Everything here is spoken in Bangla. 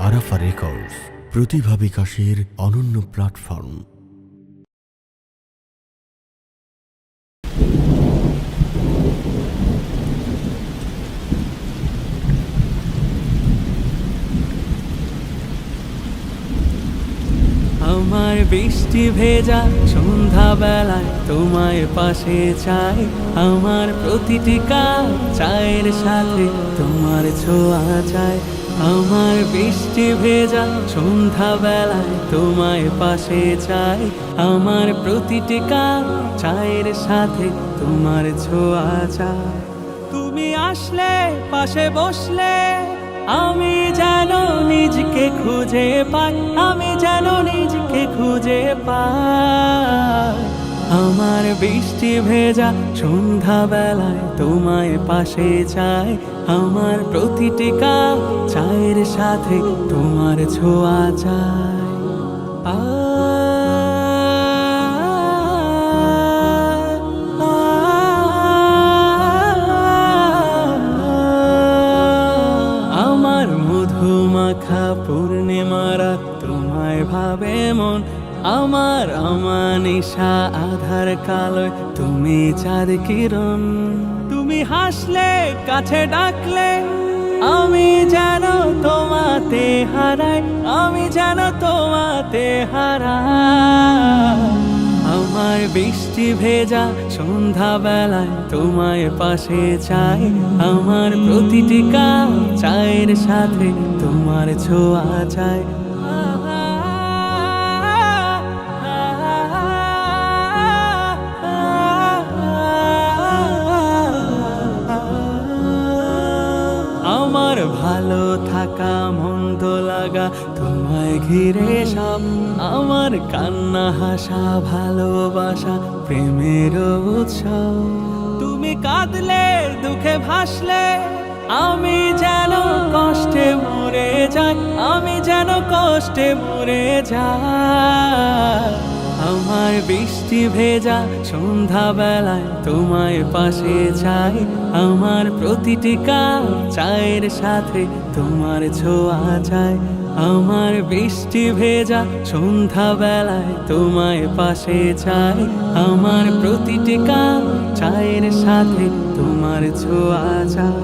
আরাফা রেকর্ডস প্রতিভা বিকাশের অনন্য প্ল্যাটফর্ম আমার বৃষ্টি ভেজা সন্ধ্যা বেলায় তোমায় পাশে চাই। আমার প্রতিটি চায়ের সাথে তোমার ছোঁয়া চাই। আমার বৃষ্টি ভেজা সন্ধ্যা বেলায় তোমায় পাশে চাই। আমার প্রতিটি চায়ের সাথে তোমার ছোঁয়া চাই। তুমি আসলে, পাশে বসলে আমি নিজকে খুঁজে পাই, আমি যেন নিজকে খুঁজে পাই। আমার বৃষ্টি ভেজা সন্ধ্যা বেলায় তোমায় পাশে চাই, আমার প্রতিটি কাপ চায়ের সাথে তোমার ছোঁয়া চায় আ মধুমাখা পূর্ণিমারা তোমায় ভাবে মন। আমার আমানিশা আধার কাল তুমি চাঁদ কিরণ। তুমি হাসলে, কাছে ডাকলে, আমি যেন তোমাতে হারাই, আমি যেন তোমাতে হারাই। আমার বৃষ্টি ভেজা সন্ধ্যা বেলায় তোমায় পাশে চাই আমার প্রতিটি কাজ চায়ের সাথে তোমার ছোঁয়া চাই ভালো থাকা, মন্দ লাগা, তোমায় ঘিরে সব। আমার কান্না, হাসা, ভালোবাসা, প্রেমের উৎসব। তুমি কাঁদলে, দুঃখে ভাসলে, আমি যেন কষ্টে মরে যাই, আমি যেন কষ্টে মরে যাই। আমার বৃষ্টি ভেজা সন্ধ্যা বেলায় তোমায় পাশে চাই। আমার প্রতিটি কাপ চায়ের সাথে তোমার ছোঁয়া চাই। আমার বৃষ্টি ভেজা সন্ধ্যা বেলায় তোমায় পাশে চাই। আমার প্রতিটি কাপ চায়ের সাথে তোমার ছোঁয়া চাই।